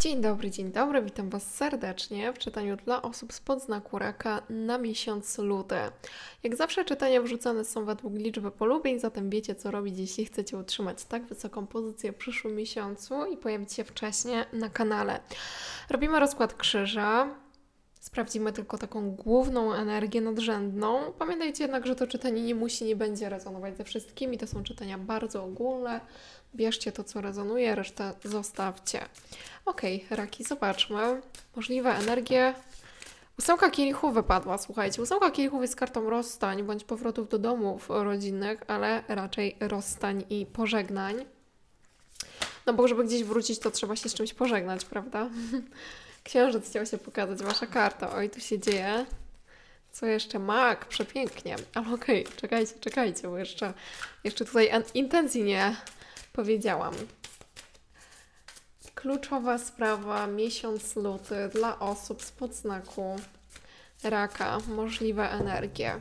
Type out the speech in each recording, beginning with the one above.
Dzień dobry, dzień dobry, witam Was serdecznie w czytaniu dla osób spod znaku raka na miesiąc luty. Jak zawsze czytania wrzucane są według liczby polubień, zatem wiecie co robić, jeśli chcecie utrzymać tak wysoką pozycję w przyszłym miesiącu i pojawić się wcześniej na kanale. Robimy rozkład krzyża, Sprawdzimy tylko taką główną energię nadrzędną. Pamiętajcie jednak, że to czytanie nie musi, nie będzie rezonować ze wszystkimi. To są czytania bardzo ogólne. Bierzcie to, co rezonuje, resztę zostawcie. Ok, raki, zobaczmy. Możliwe energie. Ósemka kielichów wypadła, słuchajcie. Ósemka kielichów jest kartą rozstań bądź powrotów do domów rodzinnych, ale raczej rozstań i pożegnań. No bo żeby gdzieś wrócić, to trzeba się z czymś pożegnać, prawda? Księżyc chciał się pokazać, wasza karta. Oj, tu się dzieje. Co jeszcze? Mak, przepięknie. Ale okej, czekajcie, czekajcie, bo jeszcze, jeszcze tutaj intencji nie powiedziałam. Kluczowa sprawa, miesiąc luty dla osób z podznaku raka, możliwe energie.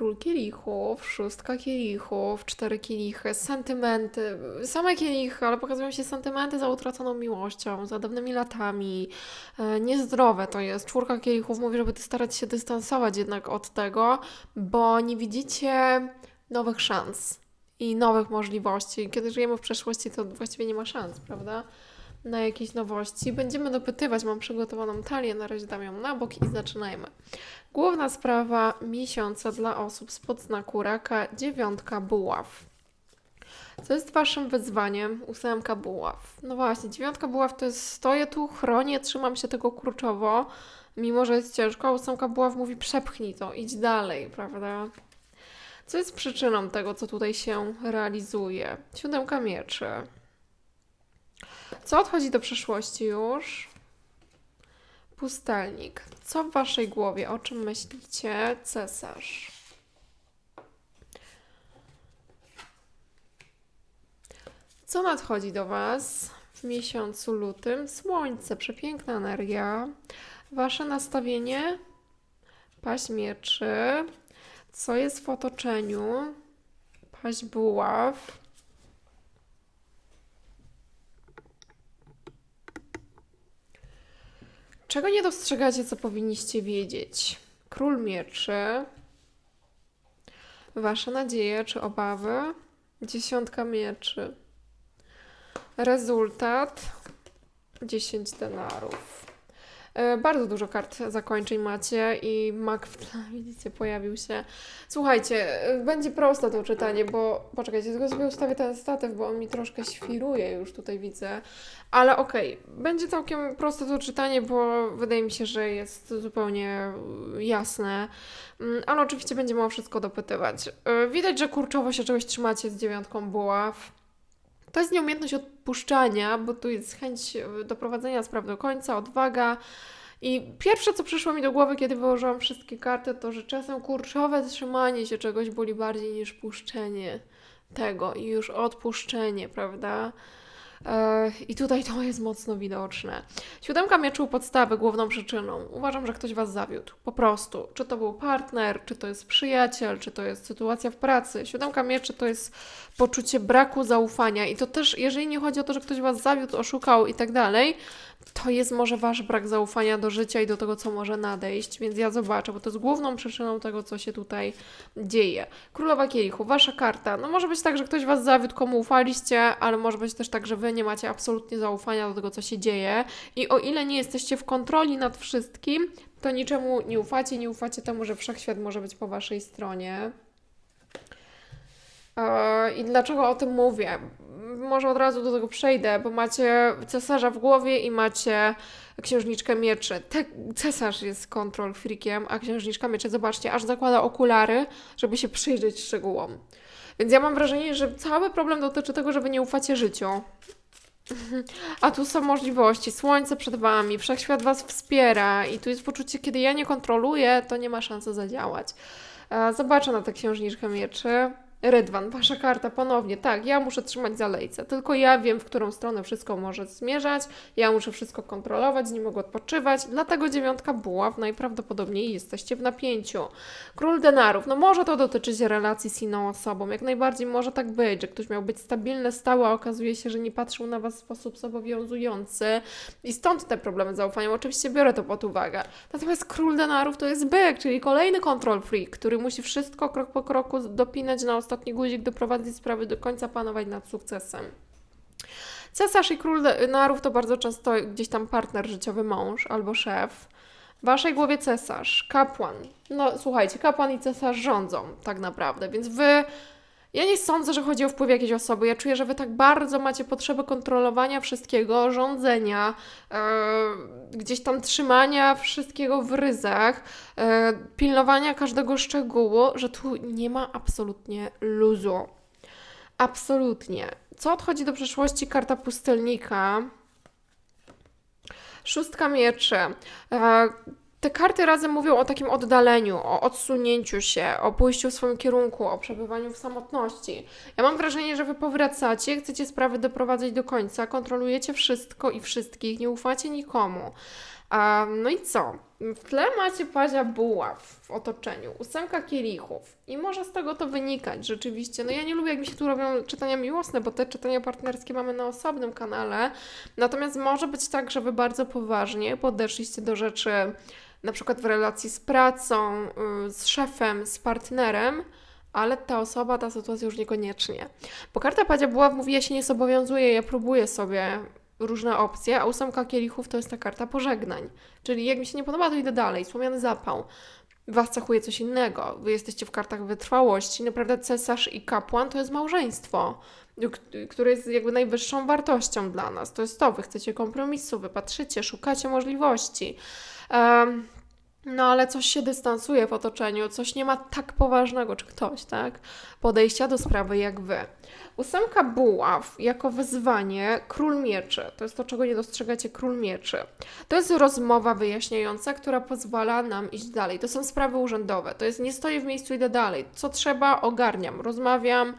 Król kielichów, szóstka kielichów, cztery kielichy, sentymenty, same kielichy, ale pokazują się sentymenty za utraconą miłością, za dawnymi latami. E, niezdrowe to jest. Czwórka kielichów mówi, żeby starać się dystansować jednak od tego, bo nie widzicie nowych szans i nowych możliwości. Kiedy żyjemy w przeszłości, to właściwie nie ma szans, prawda? Na jakieś nowości. Będziemy dopytywać, mam przygotowaną talię, na razie dam ją na bok i zaczynajmy. Główna sprawa miesiąca dla osób spod znaku raka, dziewiątka buław. Co jest waszym wyzwaniem? Ósemka buław. No właśnie, dziewiątka buław to jest stoję tu, chronię, trzymam się tego kurczowo, mimo że jest ciężko, ósemka buław mówi przepchnij to, idź dalej, prawda? Co jest przyczyną tego, co tutaj się realizuje? Siódemka mieczy. Co odchodzi do przeszłości już? Pustelnik. Co w waszej głowie? O czym myślicie? Cesarz. Co nadchodzi do was w miesiącu lutym? Słońce, przepiękna energia. Wasze nastawienie? Paść mieczy. Co jest w otoczeniu? Paść buław. Czego nie dostrzegacie, co powinniście wiedzieć? Król mieczy. Wasze nadzieje czy obawy? Dziesiątka mieczy. Rezultat 10 denarów. E, Bardzo dużo kart zakończeń macie i mak w tle, widzicie, pojawił się. Słuchajcie, e, będzie proste to czytanie, bo poczekajcie, tylko sobie ustawię ten statyw, bo on mi troszkę świruje już tutaj widzę. Ale okej, będzie całkiem proste to czytanie, bo wydaje mi się, że jest zupełnie y, jasne. Mm, Ale oczywiście będziemy o wszystko dopytywać. Widać, że kurczowo się czegoś trzymacie z dziewiątką buław. To jest nieumiejętność odpuszczania, bo tu jest chęć y, doprowadzenia spraw do końca, odwaga. I pierwsze, co przyszło mi do głowy, kiedy wyłożyłam wszystkie karty, to że czasem kurczowe trzymanie się czegoś boli bardziej niż puszczenie tego i już odpuszczenie, prawda? I tutaj to jest mocno widoczne. Siódemka mieczy u podstawy główną przyczyną. Uważam, że ktoś Was zawiódł. Po prostu. Czy to był partner, czy to jest przyjaciel, czy to jest sytuacja w pracy. Siódemka mieczy to jest poczucie braku zaufania. I to też, jeżeli nie chodzi o to, że ktoś Was zawiódł, oszukał i tak dalej, to jest może Wasz brak zaufania do życia i do tego, co może nadejść. Więc ja zobaczę, bo to jest główną przyczyną tego, co się tutaj dzieje. Królowa Kielichu, Wasza karta. No może być tak, że ktoś Was zawiódł, komu ufaliście, ale może być też tak, że Wy nie macie absolutnie zaufania do tego, co się dzieje. I o ile nie jesteście w kontroli nad wszystkim, to niczemu nie ufacie, nie ufacie temu, że wszechświat może być po Waszej stronie. E, I dlaczego o tym mówię? Może od razu do tego przejdę, bo macie cesarza w głowie i macie księżniczkę mieczy. Te, cesarz jest kontrol freakiem, a księżniczka mieczy, zobaczcie, aż zakłada okulary, żeby się przyjrzeć szczegółom. Więc ja mam wrażenie, że cały problem dotyczy tego, że wy nie ufacie życiu. A tu są możliwości, słońce przed wami, wszechświat was wspiera i tu jest poczucie, kiedy ja nie kontroluję, to nie ma szansy zadziałać. E, Zobaczę na tę księżniczkę mieczy. Rydwan, wasza karta ponownie, tak, ja muszę trzymać za lejce, tylko ja wiem, w którą stronę wszystko może zmierzać, ja muszę wszystko kontrolować, nie mogę odpoczywać, dlatego dziewiątka buław najprawdopodobniej jesteście w napięciu. Król denarów, no może to dotyczyć relacji z inną osobą, jak najbardziej może tak być, że ktoś miał być stabilny, stały, a okazuje się, że nie patrzył na was w sposób zobowiązujący. I stąd te problemy z zaufaniem, oczywiście biorę to pod uwagę. Natomiast król denarów to jest byk, czyli kolejny control freak, który musi wszystko krok po kroku dopinać na ostatni guzik, doprowadzić sprawy do końca, panować nad sukcesem. Cesarz i król denarów to bardzo często gdzieś tam partner życiowy, mąż albo szef. W waszej głowie cesarz, kapłan. No słuchajcie, kapłan i cesarz rządzą tak naprawdę, więc wy. Ja nie sądzę, że chodzi o wpływ jakiejś osoby. Ja czuję, że wy tak bardzo macie potrzebę kontrolowania wszystkiego, rządzenia, e, gdzieś tam trzymania wszystkiego w ryzach, e, pilnowania każdego szczegółu, że tu nie ma absolutnie luzu. Absolutnie. Co odchodzi do przeszłości? Karta pustelnika. Szóstka mieczy. Te karty razem mówią o takim oddaleniu, o odsunięciu się, o pójściu w swoim kierunku, o przebywaniu w samotności. Ja mam wrażenie, że wy powracacie, chcecie sprawy doprowadzić do końca, kontrolujecie wszystko i wszystkich, nie ufacie nikomu. A, no i co? W tle macie pazia buław w otoczeniu, ósemka kielichów i może z tego to wynikać rzeczywiście. No ja nie lubię, jak mi się tu robią czytania miłosne, bo te czytania partnerskie mamy na osobnym kanale. Natomiast może być tak, że wy bardzo poważnie podeszliście do rzeczy na przykład w relacji z pracą, y, z szefem, z partnerem, ale ta osoba, ta sytuacja już niekoniecznie. Bo karta Padzia Buław mówi, ja się nie zobowiązuję, ja próbuję sobie różne opcje, a ósemka kielichów to jest ta karta pożegnań. Czyli jak mi się nie podoba, to idę dalej, słomiany zapał. Was cechuje coś innego. Wy jesteście w kartach wytrwałości. Naprawdę cesarz i kapłan to jest małżeństwo, które jest jakby najwyższą wartością dla nas. To jest to, wy chcecie kompromisu, wy patrzycie, szukacie możliwości. Em, no ale coś się dystansuje w otoczeniu, coś nie ma tak poważnego, czy ktoś, tak? Podejścia do sprawy jak wy. Ósemka buław jako wyzwanie król mieczy. To jest to, czego nie dostrzegacie, król mieczy. To jest rozmowa wyjaśniająca, która pozwala nam iść dalej. To są sprawy urzędowe. To jest nie stoję w miejscu, idę dalej. Co trzeba, ogarniam, rozmawiam,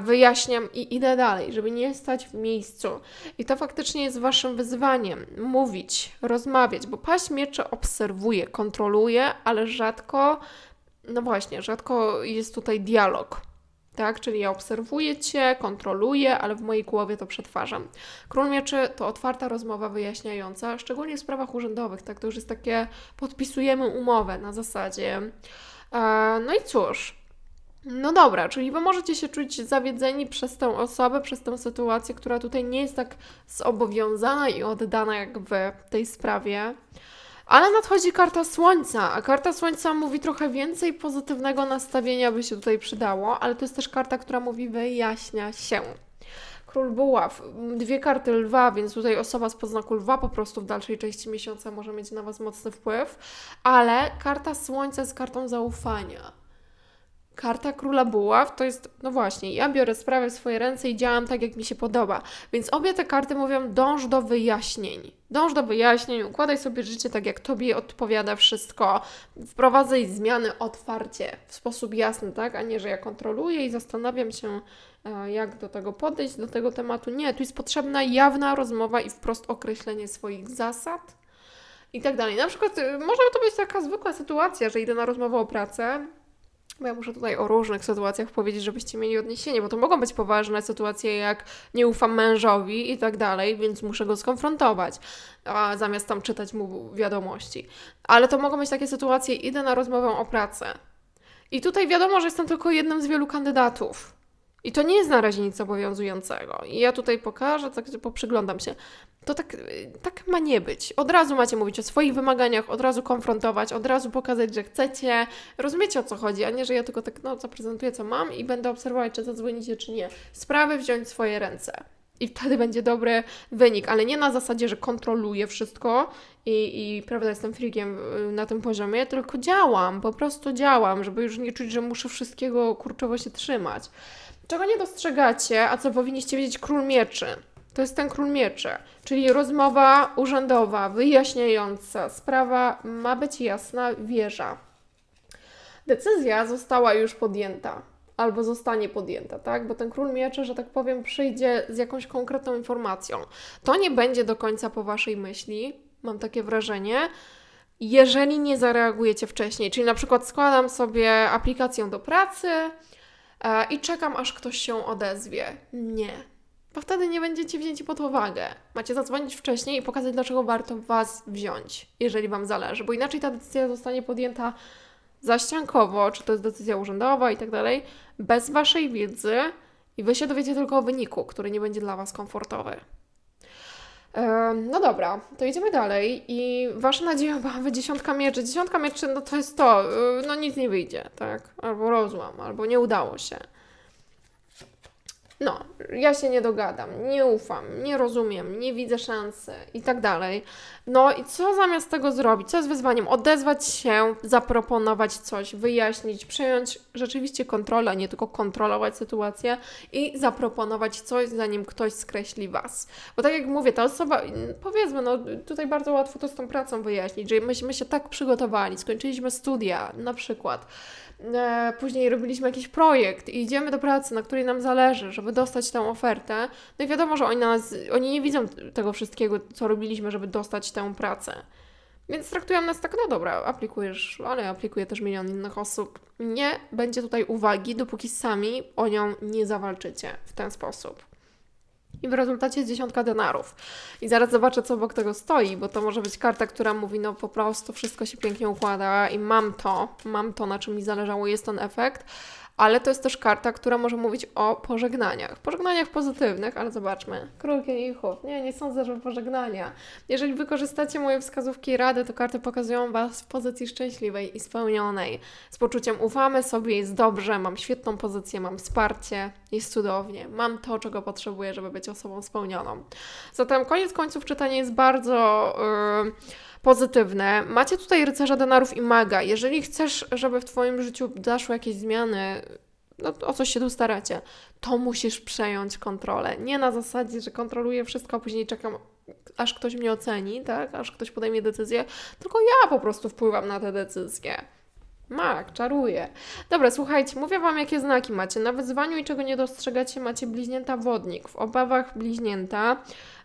wyjaśniam i idę dalej, żeby nie stać w miejscu. I to faktycznie jest waszym wyzwaniem. Mówić, rozmawiać, bo paść mieczy obserwuje, kontroluje, ale rzadko, no właśnie, rzadko jest tutaj dialog. Tak, czyli ja obserwuję Cię, kontroluję, ale w mojej głowie to przetwarzam. Król Mieczy to otwarta rozmowa wyjaśniająca, szczególnie w sprawach urzędowych, tak, to już jest takie, podpisujemy umowę na zasadzie. E, no i cóż, no dobra, czyli Wy możecie się czuć zawiedzeni przez tę osobę, przez tę sytuację, która tutaj nie jest tak zobowiązana i oddana jak Wy w tej sprawie. Ale nadchodzi karta Słońca, a karta Słońca mówi trochę więcej pozytywnego nastawienia by się tutaj przydało, ale to jest też karta, która mówi wyjaśnia się. Król Buław, dwie karty lwa, więc tutaj osoba z podznaku lwa po prostu w dalszej części miesiąca może mieć na Was mocny wpływ, ale karta Słońca jest kartą zaufania. Karta Króla Buław to jest, no właśnie, ja biorę sprawę w swoje ręce i działam tak, jak mi się podoba. Więc obie te karty mówią, dąż do wyjaśnień. Dąż do wyjaśnień, układaj sobie życie tak, jak Tobie odpowiada wszystko. Wprowadzaj zmiany otwarcie, w sposób jasny, tak? A nie, że ja kontroluję i zastanawiam się, e, jak do tego podejść, do tego tematu. Nie, tu jest potrzebna jawna rozmowa i wprost określenie swoich zasad i tak dalej. Na przykład y, może to być taka zwykła sytuacja, że idę na rozmowę o pracę, ja muszę tutaj o różnych sytuacjach powiedzieć, żebyście mieli odniesienie, bo to mogą być poważne sytuacje, jak nie ufam mężowi i tak dalej, więc muszę go skonfrontować, a zamiast tam czytać mu wiadomości. Ale to mogą być takie sytuacje, idę na rozmowę o pracę. I tutaj wiadomo, że jestem tylko jednym z wielu kandydatów. I to nie jest na razie nic obowiązującego. I ja tutaj pokażę, tak poprzyglądam się. To tak, tak ma nie być. Od razu macie mówić o swoich wymaganiach, od razu konfrontować, od razu pokazać, że chcecie. Rozumiecie o co chodzi, a nie, że ja tylko tak no, zaprezentuję, co mam i będę obserwować, czy zadzwonicie, czy nie. Sprawy wziąć w swoje ręce. I wtedy będzie dobry wynik, ale nie na zasadzie, że kontroluję wszystko i, i prawda, jestem frikiem y, na tym poziomie, tylko działam, po prostu działam, żeby już nie czuć, że muszę wszystkiego kurczowo się trzymać. Czego nie dostrzegacie, a co powinniście wiedzieć, król mieczy. To jest ten król mieczy, czyli rozmowa urzędowa, wyjaśniająca. Sprawa ma być jasna, wieża. Decyzja została już podjęta. albo zostanie podjęta, tak? Bo ten król mieczy, że tak powiem, przyjdzie z jakąś konkretną informacją. To nie będzie do końca po waszej myśli, mam takie wrażenie, jeżeli nie zareagujecie wcześniej. Czyli na przykład składam sobie aplikację do pracy i czekam, aż ktoś się odezwie. Nie. Bo wtedy nie będziecie wzięci pod uwagę. Macie zadzwonić wcześniej i pokazać, dlaczego warto Was wziąć, jeżeli Wam zależy, bo inaczej ta decyzja zostanie podjęta zaściankowo, czy to jest decyzja urzędowa i tak dalej, bez Waszej wiedzy i Wy się dowiecie tylko o wyniku, który nie będzie dla Was komfortowy. No dobra, to idziemy dalej i wasza nadziejowa dziesiątka mieczy. Dziesiątka mieczy, no to jest to, y, no nic nie wyjdzie, tak? Albo rozłam, albo nie udało się. No, ja się nie dogadam, nie ufam, nie rozumiem, nie widzę szansy i tak dalej. No i co zamiast tego zrobić? Co jest wyzwaniem? Odezwać się, zaproponować coś, wyjaśnić, przejąć rzeczywiście kontrolę, nie tylko kontrolować sytuację i zaproponować coś, zanim ktoś skreśli Was. Bo tak jak mówię, ta osoba, powiedzmy, no tutaj bardzo łatwo to z tą pracą wyjaśnić, że myśmy się tak przygotowali, skończyliśmy studia na przykład, później robiliśmy jakiś projekt i idziemy do pracy, na której nam zależy, żeby dostać tę ofertę. No i wiadomo, że oni, nas, oni nie widzą tego wszystkiego, co robiliśmy, żeby dostać tę pracę. Więc traktują nas tak, no dobra, aplikujesz, ale aplikuje też milion innych osób. Nie będzie tutaj uwagi, dopóki sami o nią nie zawalczycie w ten sposób. I w rezultacie jest dziesiątka denarów. I zaraz zobaczę, co obok tego stoi, bo to może być karta, która mówi, no po prostu wszystko się pięknie układa i mam to, mam to, na czym mi zależało, jest ten efekt. Ale to jest też karta, która może mówić o pożegnaniach. Pożegnaniach pozytywnych, ale zobaczmy. Król kielichów. Nie, nie sądzę, że pożegnania. Jeżeli wykorzystacie moje wskazówki i rady, to karty pokazują Was w pozycji szczęśliwej i spełnionej. Z poczuciem ufamy sobie, jest dobrze, mam świetną pozycję, mam wsparcie, jest cudownie. Mam to, czego potrzebuję, żeby być osobą spełnioną. Zatem koniec końców czytanie jest bardzo... Yy, pozytywne. Macie tutaj rycerza denarów i maga. Jeżeli chcesz, żeby w Twoim życiu zaszły jakieś zmiany, no o coś się tu staracie, to musisz przejąć kontrolę. Nie na zasadzie, że kontroluję wszystko, a później czekam, aż ktoś mnie oceni, tak? Aż ktoś podejmie decyzję, tylko ja po prostu wpływam na te decyzje. Mak, czaruje. Dobra, słuchajcie, mówię Wam, jakie znaki macie. Na wyzwaniu i czego nie dostrzegacie, macie bliźnięta wodnik. W obawach bliźnięta.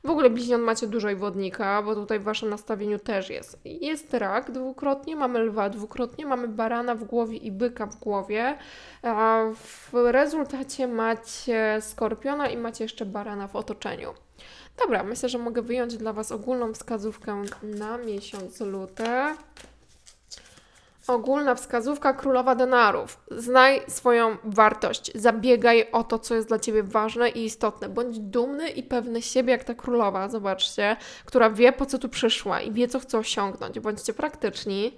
W ogóle bliźniąt macie dużo i wodnika, bo tutaj w Waszym nastawieniu też jest. Jest rak dwukrotnie, mamy lwa dwukrotnie, mamy barana w głowie i byka w głowie. W rezultacie macie skorpiona i macie jeszcze barana w otoczeniu. Dobra, myślę, że mogę wyjąć dla Was ogólną wskazówkę na miesiąc luty. Ogólna wskazówka królowa denarów. Znaj swoją wartość. Zabiegaj o to, co jest dla ciebie ważne i istotne. Bądź dumny i pewny siebie, jak ta królowa, zobaczcie, która wie, po co tu przyszła i wie, co chce osiągnąć. Bądźcie praktyczni.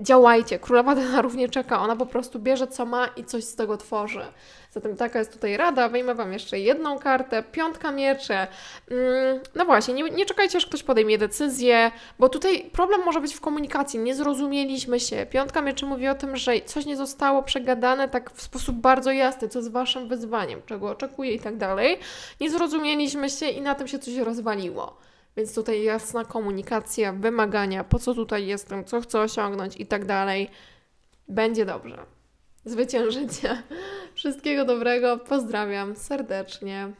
Działajcie. Królowa denarów nie czeka. Ona po prostu bierze, co ma i coś z tego tworzy. Zatem taka jest tutaj rada. Wyjmę Wam jeszcze jedną kartę. Piątka mieczy. Mm, no właśnie, nie, nie czekajcie, aż ktoś podejmie decyzję, bo tutaj problem może być w komunikacji. Nie zrozumieliśmy się. Piątka mieczy mówi o tym, że coś nie zostało przegadane tak w sposób bardzo jasny, co jest Waszym wyzwaniem, czego oczekuję i tak dalej. Nie zrozumieliśmy się i na tym się coś rozwaliło. Więc tutaj jasna komunikacja, wymagania, po co tutaj jestem, co chcę osiągnąć i tak dalej. Będzie dobrze. Zwyciężycie. Wszystkiego dobrego. Pozdrawiam serdecznie.